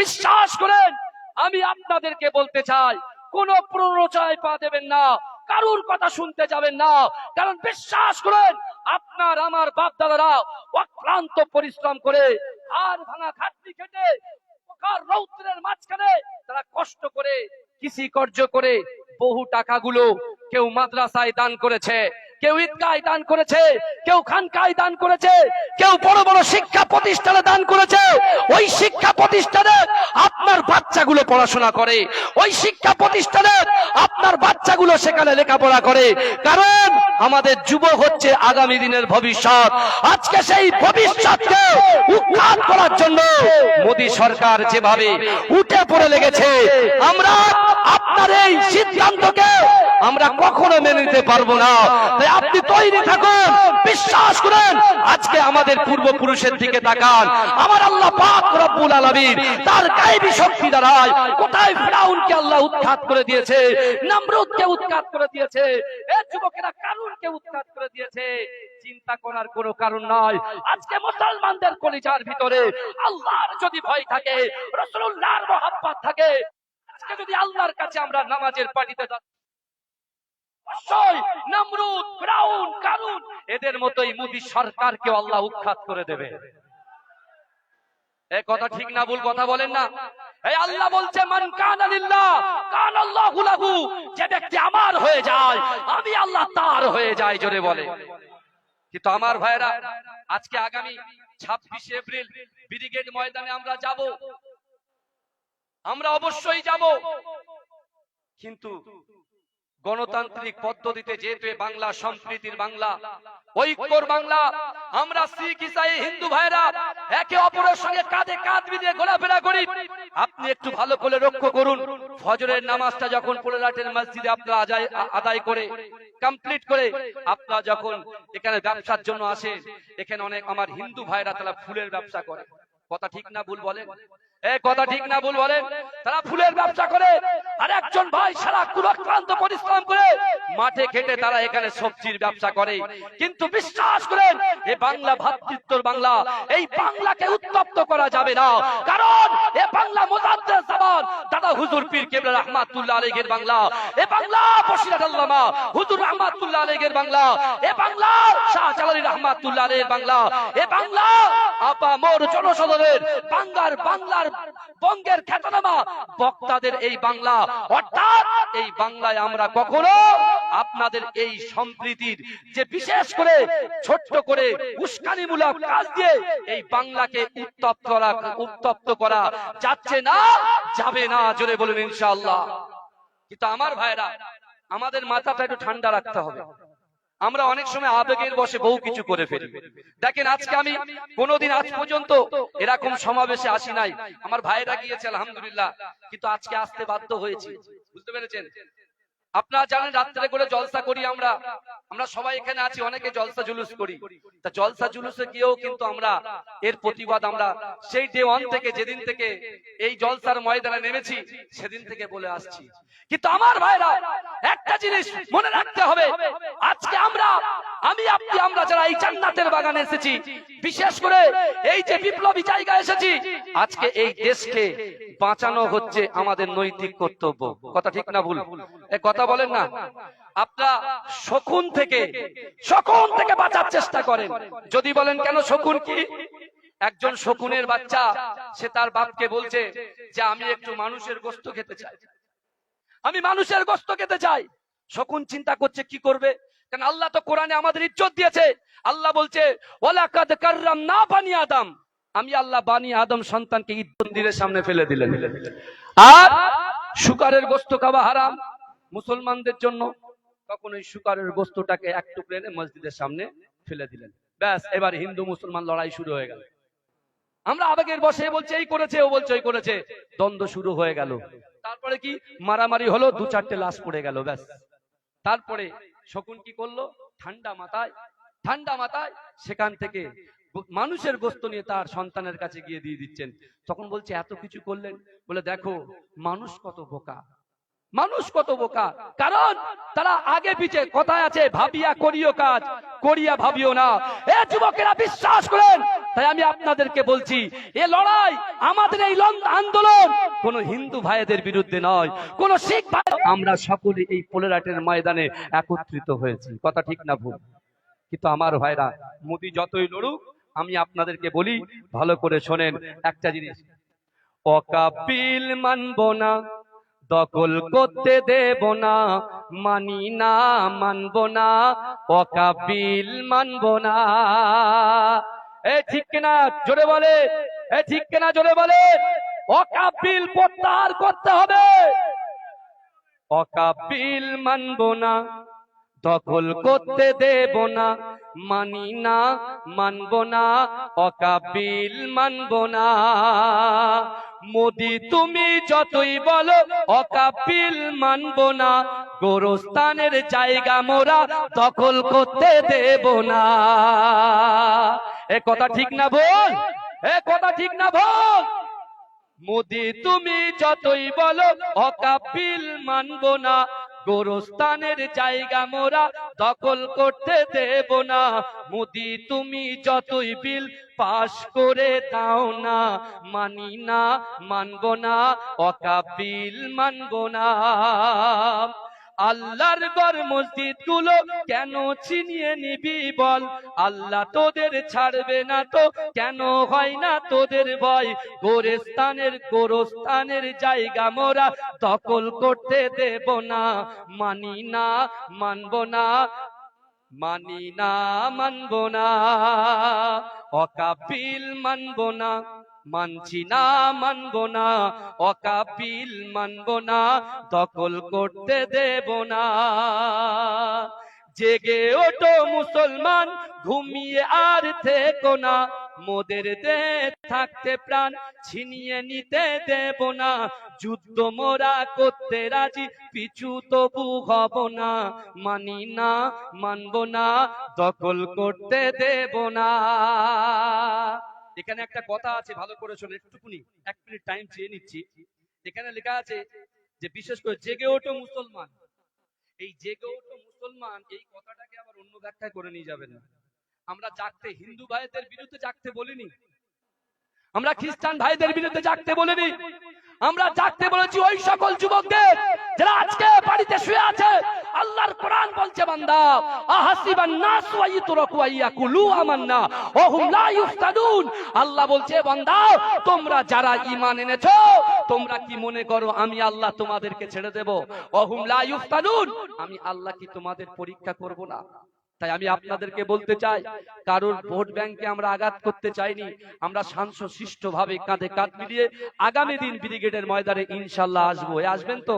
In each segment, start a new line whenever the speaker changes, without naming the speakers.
বিশ্বাস করেন, আমি আপনাদেরকে বলতে চাই, কোন প্ররোচনায় পা দেবেন না, কারুর কথা শুনতে যাবেন না, কারণ বিশ্বাস করেন, আপনার, আমার বাপ দাদারা অক্লান্ত পরিশ্রম করে আর ভাঙা খাটনি খেটে রৌদ্রের মাঝখানে তারা কষ্ট করে কৃষি কার্য করে বহু টাকাগুলো কেউ মাদ্রাসায় দান করেছে। কেউ ঈদগায় দান করেছে, কেউ খানকায় দান করেছে, কেউ বড় বড় শিক্ষা প্রতিষ্ঠানে দান করেছে, ওই শিক্ষা প্রতিষ্ঠানে আপনার বাচ্চাগুলো পড়াশোনা করে, ওই শিক্ষা প্রতিষ্ঠানে আপনার বাচ্চাগুলো সেখানে লেখাপড়া করে। কারণ আমাদের যুবক হচ্ছে আগামী দিনের ভবিষ্যৎ। আজকে সেই ভবিষ্যৎকে উৎখাত করার জন্য মোদী সরকার যেভাবে উঠে পড়ে লেগেছে, আমরা আপনার এই সিদ্ধান্তকে আমরা কখনো মেনে নিতে পারব না। তাই আপনি তৈরি থাকুন, বিশ্বাস করেন, আজকে আমাদের পূর্বপুরুষের দিকে তাকান। আমার আল্লাহ পাক রব্বুল আলামিন তার গায়েবী শক্তি দ্বারাই কোথায় ফিরাউনকে আল্লাহ উৎখাত করে দিয়েছে, নমরুদকে উৎখাত করে দিয়েছে, এ যুবকেরা কারুনকে উৎখাত করে দিয়েছে, চিন্তা করার কোনো কারণ নাই। আজকে মুসলমানদের কলিজার ভিতরে আল্লাহর যদি ভয় থাকে, রাসূলুল্লাহর মহব্বত থাকে, আজকে যদি আল্লাহর কাছে আমরা নামাজের পাটিতে যাই নমরুদ, ফিরাউন, কারুন, এদের মতোই মোদী সরকারকে আল্লাহ উৎখাত করে দেবে। এ কথা ঠিক না, ভুল কথা বলেন না। এই আল্লাহ বলছে, মান কানা লিল্লাহ, কান আল্লাহু লাহু যে ব্যক্তি আমার হয়ে যায়, আমি আল্লাহ তার হয়ে যায় জোরে বলে। কিন্তু আমার ভাইরা আজকে আগামী ছাব্বিশে এপ্রিল ব্রিগেড ময়দানে আমরা যাব। আমরা অবশ্যই যাব। কিন্তু গণতান্ত্রিক পদ্ধতিতে যেহেতু বাংলা, সম্প্রীতির বাংলা, ঐক্যর বাংলা, আমরা শিখ, ইসাই, হিন্দু ভাইরা একে অপরের সঙ্গে কাঁধে কাঁধ মিলিয়ে ঘোরাফেরা করি। আপনি একটু ভালো করে লক্ষ্য করুন, ফজরের নামাজটা যখন পোলেরাটের মসজিদে আপনারা আদায় আদায় করে কমপ্লিট করে, আপনারা যখন এখানে ব্যবসার জন্য আসেন, এখানে অনেক আমার হিন্দু ভাইরা তারা ফুলের ব্যবসা করে। কথা ঠিক না, ভুল বলেন? কথা ঠিক না ভুল তারা ফুলের ব্যবসা করে, আর একজন ভাই সারা পরিশ্রম করে মাঠে খেটে তারা এখানে সবজির ব্যবসা করে। কিন্তু বিশ্বাস করেন, এ বাংলা ভাতৃত্বর বাংলা, এই বাংলাকে উত্তপ্ত করা যাবে না। কারণ এ বাংলা মোজাদ্দেদ জামান দাদা হুজুর পীর রহমাতুল্লাহ আলাইহির বাংলা। এ বাংলা বসিরাত আল্লামা, হুজুর রহমাতুল্লাহ আলাইহির বাংলা। এ বাংলা শাহ জালালি রহমাতুল্লাহ আলাইহির বাংলা। এ বাংলা আপা মোর জনসাধারণের বাংলার বাংলার বঙ্গের খ্যাতনামা। বক্তাদের এই বাংলা, অর্থাৎ এই বাংলায় আমরা কখনো আপনাদের এই সম্প্রীতির যে বিশেষ করে ছোট্ট করে উস্কানিমূলক কাজ দিয়ে এই বাংলাকে উত্তপ্ত উত্তপ্ত করা যাচ্ছে না, যাবে না, জোরে বলুন ইনশাআল্লাহ। কিন্তু আমার ভাইরা, আমাদের মাথাটা একটু ঠান্ডা রাখতে হবে। আমরা অনেক সময় আবেগের বসে বহু কিছু করে ফেলি। দেখেন আজকে আমি কোনোদিন আজ পর্যন্ত এরকম সমাবেশে আসি নাই। আমার ভাইরা গিয়েছে আলহামদুলিল্লাহ। কিন্তু আজকে আসতে বাধ্য হয়েছে। বুঝতে পেরেছেন? আপনারা জানেন রাত্রে করে জলসা করি আমরা। আমরা সবাই এখানে আছি, অনেকে জলসা জুলুস করি। তা জলসা জুলুসে গিয়েও কিন্তু আমরা এর প্রতিবাদ আমরা সেই ডে ওয়ান থেকে, যেদিন থেকে এই জলসার ময়দানে নেমেছি, সেদিন থেকে বলে আসছি। কিন্তু আমার ভাইরা, একটা জিনিস মনে রাখতে হবে, আজকে আমরা আমি আপনি, আমরা যারা এই জান্নাতের বাগানে এসেছি, বিশেষ করে এই যে বিপ্লবী জায়গা এসেছি, আজকে এই দেশকে বাঁচানো হচ্ছে আমাদের নৈতিক কর্তব্য। কথা ঠিক না ভুল? এ কথা বলেন না। আপনারা শকুন থেকে শকুন থেকে বাঁচার চেষ্টা করেন। যদি বলেন, কেন শকুন কি? একজন শকুনের বাচ্চা, সে তার বাপকে বলছে যে, আমি একটু মানুষের গোস্ত খেতে চাই। আমি মানুষের গোস্ত খেতে চাই। শকুন চিন্তা করছে, কি করবে? কারণ আল্লাহ তো কোরআনে আমাদের ইজ্জত দিয়েছে। আল্লাহ বলছে ওলাকাদ কাররাম না বানি আদম। আমি আল্লাহ বানি আদম সন্তানকে মন্দিরের সামনে ফেলে দিলেন। আর শুকারের গোস্ত খাওয়া হারাম মুসলমানদের জন্য। তখন ওই শুকারের গোস্তটাকে এক টুকরে এনে মসজিদের সামনে ফেলে দিলেন। ব্যাস, এবার হিন্দু মুসলমান লড়াই শুরু হয়ে গেল। আমরা আবেগের বসে বলছে, এই করেছে, ও বলছে, ওই করেছে। দ্বন্দ্ব শুরু হয়ে গেল। তারপরে কি? মারামারি হলো, দু চারটে লাশ পড়ে গেল, ব্যাস। তারপরে শকুন কি করল? ঠান্ডা মাথায় ঠান্ডা মাথায় সেখান থেকে মানুষের গোস্ত নিয়ে তার সন্তানের কাছে গিয়ে দিয়ে দিচ্ছেন। তখন বলছে, এত কিছু করলেন? বলে, দেখো, মানুষ কত বোকা। মানুষ কত বোকা। কারণ তারা আগে পিছে কথায় আছে, ভাবিয়া করিও কাজ, করিয়া ভাবিও না। এ যুবকেরা বিশ্বাস করেন তাই আমি আপনাদেরকে বলছি, এ লড়াই আমাদের এই লন- আন্দোলন। কোন হিন্দু ভাইদের বিরুদ্ধে নয়, কোন শিখ ভাই আমরা সকলে এই পোলেরাটের ময়দানে একত্রিত হয়েছি। কথা ঠিক না ভুল? কিন্তু আমার ভাইরা, মোদি যতই লড়ুক, আমি আপনাদেরকে বলি, ভালো করে শোনেন একটা জিনিস। অকাপিল মানব না, দখল করতে দেব না, মানি না, মানব না, অকাপিল মানব না। এ ঠিক কিনা? জোরে বলে। এ ঠিক কিনা? জোরে বলে। অকাপিল প্রত্যাহার করতে হবে। অকাপিল মানব না, দখল করতে দেব না, মানি না, মানব না অকাবিল মানব না। মোদি, তুমি যতই বলো অকাপিল মানব না। গোরস্থানের জায়গা মোরা দখল করতে দেব না। এ কথা ঠিক না বল এ কথা ঠিক না বল মোদি, তুমি যতই বলো অকাপিল মানব না। গোরস্থানের জায়গা মোরা দখল করতে দেব না। মোদি, তুমি যতই বিল পাশ করে দাও না। মানি না, মানব না অকাপিল মানব না। আল্লাহর গড় মসজিদগুলো কেন ছিনিয়ে নিবি বল? আল্লাহ তোদের ছাড়বে না তো? কেন হয় না তোদের ভয়? গোরস্থানের গোরস্থানের জায়গা মোরা দখল করতে দেব না। মানি না, মানব না, মানি না, মানব না। অকাপিল মানব না। মানছি না, মানব না অকাপিল মানব না, দখল করতে দেব না। জেগে ওঠো মুসলমান, ঘুমিয়ে আর থেকো না। মোদের দে থাকতে প্রাণ ছিনিয়ে নিতে দেব না। যুদ্ধ মোরা করতে রাজি, পিছু তবু হব না। মানি না, মানব না, দখল করতে দেব না। এখানে একটা কথা আছে, ভালো করে শোনো, একটুকুনি, এক মিনিট টাইম চেয়ে নিচ্ছি। এখানে লেখা আছে যে, বিশেষ করে জেগে ওঠো মুসলমান। এই জেগে ওঠো মুসলমান, এই কথাটাকে আবার অন্য ব্যাখ্যায় করে নিয়ে যাবেন আমরা জাগতে, হিন্দু ভাইদের বিরুদ্ধে জাগতে বলিনি। আমরা খ্রিস্টান ভাইদের বিরুদ্ধে জাগতে বলিনি। আমরা জাগতে বলেছি ওই সকল যুবকদের যারা আজকে বাড়িতে শুয়ে আছে আল্লাহর কোরআন বলছে, বান্দা, আহাসিবান নাস ওয়া ইতরাকু ওয়া ইয়াকুলু আমান্না ওয়া হুম লা ইফতানুন আল্লাহ বলছে, বান্দা, তোমরা যারা ঈমান এনেছো, তোমরা কি মনে করো আমি আল্লাহ তোমাদেরকে ছেড়ে দেব? ওয়া হুম লা ইফতানুন আমি আল্লাহ কি তোমাদের পরীক্ষা করব না? তাই আমি আপনাদেরকে বলতে চাই, কারোর ভোট ব্যাংকে আমরা আঘাত করতে চাইনি, আমরা শান্ত ভাবে কাঁধে কাঁধ মিলিয়ে আগামী দিন ব্রিগেডের ময়দানে ইনশাল্লাহ আসব। আসবেন তো?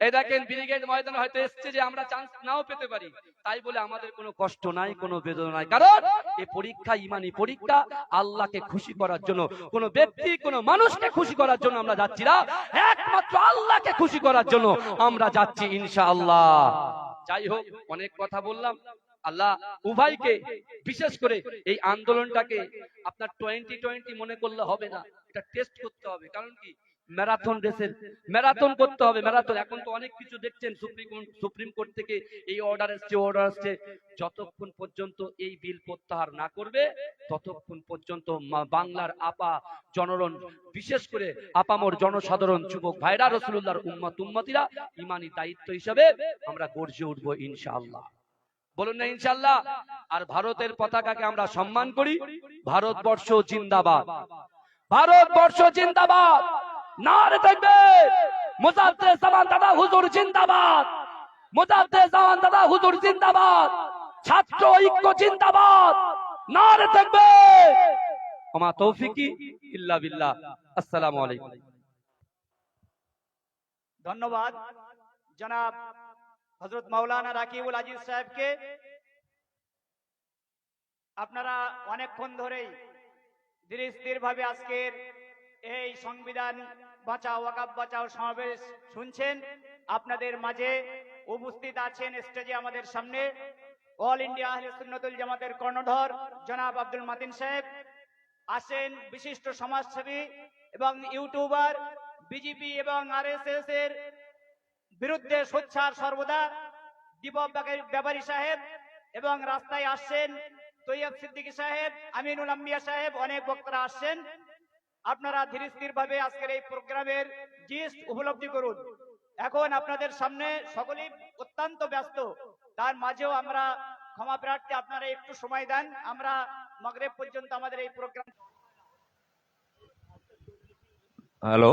ময়দানে হয়তো এসছে যে আমরা চান্স নাও পেতে পারি। তাই বলে আমাদের কোনো কষ্ট নাই, কোনো বেদনা নাই। কারণ এই পরীক্ষা ইমানি পরীক্ষা আল্লাহকে খুশি করার জন্য, কোন ব্যক্তি, কোন মানুষকে খুশি করার জন্য আমরা যাচ্ছি না। একমাত্র আল্লাহকে খুশি করার জন্য আমরা যাচ্ছি ইনশাআল্লাহ। যাই হোক, অনেক কথা বললাম। আল্লাহ উভয়কে বিশেষ করে এই আন্দোলনটাকে আপনার টোয়েন্টি টোয়েন্টি মনে করলে হবে না। এটা টেস্ট করতে হবে। কারণ কি? ম্যারাথন রেসের, ম্যারাথন করতে হবে। ম্যারাথন, এখন তো অনেক কিছু দেখছেন সুপ্রিম সুপ্রিম কোর্ট থেকে এই অর্ডার এসছে অর্ডার আসছে যতক্ষণ পর্যন্ত এই বিল প্রত্যাহার না করবে, ততক্ষণ পর্যন্ত বাংলার আপা জনরণ, বিশেষ করে আপামর জনসাধারণ, যুবক ভাইরা রসুল্লাহর উম্মত, উম্মতিরা, ইমানি দায়িত্ব হিসাবে আমরা গর্জে উঠবো ইনশাআল্লাহ। বলুন না ইনশাআল্লাহ, আর ভারতের পতাকাকে আমরা সম্মান করি? ভারতবর্ষ জিন্দাবাদ। ভারতবর্ষ জিন্দাবাদ! নারে থাকবে। জামান দাদা, হুজুর জিন্দাবাদ। জামান দাদা, হুজুর জিন্দাবাদ। ছাত্র ঐক্য জিন্দাবাদ। নারে থাকবে। তৌফিকি ইল্লা বিল্লাহ। আসসালামু আলাইকুম।
ধন্যবাদ। জনাব হজরত মাওলানা রাকিবুল আজিজ সাহেবকে। আপনারা অনেকক্ষণ ধরেই ধীরে স্থির ভাবে আজকের এই সংবিধান বাঁচাও ওয়াকাব বাঁচাও সমাবেশ। শুনছেন? আপনাদের মাঝে উপস্থিত আছেন স্টেজে আমাদের সামনে অল ইন্ডিয়া আহলে সুন্নতুল জামাতের কর্ণধর জনাব আব্দুল মাতিন সাহেব। আসেন বিশিষ্ট সমাজসেবী এবং ইউটিউবার, বিজেপি এবং আরএসএস এর বিরুদ্ধে সোচ্চার সর্বদা দীপক ব্যাপারী সাহেব এবং রাস্তায় আসছেন তৈয়ব সিদ্দিকী সাহেব, আমিনুল আম্বিয়া সাহেব, অনেক বক্তারা আসছেন। আপনারা ধীরে স্থির ভাবে আজকের এই প্রোগ্রামের জিস্ট উপলব্ধি করুন। এখন আপনাদের সামনে সকলেই অত্যন্ত ব্যস্ত। তার মাঝেও আমরা ক্ষমা প্রার্থী আপনারা একটু সময় দেন। আমরা মগরেব পর্যন্ত আমাদের এই প্রোগ্রাম
হ্যালো